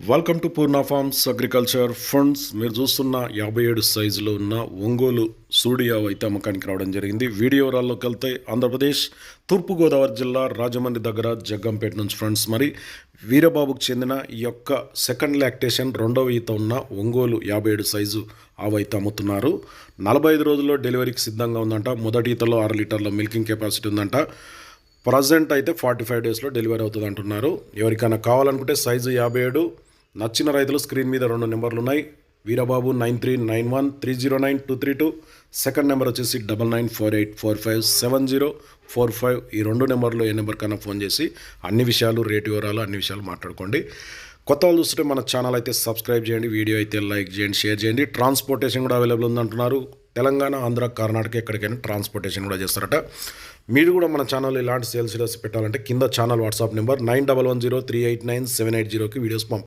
Welcome to Purna farms agriculture funds మీరు చూస్తున్న యాభై ఏడు సైజులో ఉన్న ఒంగోలు సూడియావ్ అయితే అమ్మకానికి రావడం జరిగింది. వీడియో రాల్లోకి వెళ్తే ఆంధ్రప్రదేశ్ తూర్పుగోదావరి జిల్లా రాజమండ్రి దగ్గర జగ్గంపేట నుంచి ఫ్రెండ్స్ మరి వీరబాబుకు చెందిన ఈ యొక్క సెకండ్ లాక్టేషన్ రెండవ ఈత ఉన్న ఒంగోలు యాభై ఏడు సైజు ఆవైతే అమ్ముతున్నారు. నలభై ఐదు రోజుల్లో డెలివరీకి సిద్ధంగా ఉందంట. మొదటి ఈతలో ఆరు లీటర్ల మిల్కింగ్ కెపాసిటీ ఉందంట. ప్రజెంట్ అయితే ఫార్టీ ఫైవ్ డేస్లో డెలివరీ అవుతుంది అంటున్నారు. ఎవరికైనా కావాలనుకుంటే సైజు యాభై ఏడు నచ్చిన రైతులు స్క్రీన్ మీద రెండు నెంబర్లు ఉన్నాయి Veerababu nine three nine one three zero nine two three two. Second number వచ్చేసి double nine four eight four five seven zero four five ఈ రెండు నెంబర్లు ఏ నెంబర్ కన్నా ఫోన్ చేసి అన్ని విషయాలు రేటు వివరాలు అన్ని విషయాలు మాట్లాడుకోండి. కొత్త వాళ్ళు చూస్తుంటే మన ఛానల్ అయితే సబ్స్క్రైబ్ చేయండి వీడియో అయితే లైక్ చేయండి షేర్ చేయండి. ట్రాన్స్పోర్టేషన్ కూడా అవైలబుల్ ఉందంటున్నారు. తెలంగాణ ఆంధ్ర కర్ణాటక ఎక్కడికైనా ట్రాన్స్పోర్టేషన్ కూడా చేస్తారట. మీరు కూడా మన ఛానల్ ఇలాంటి సేల్స్ వీడియోస్ పెట్టాలంటే కింద channel WhatsApp number nine double one zero three eight nine seven eight జీరోకి వీడియోస్ పంప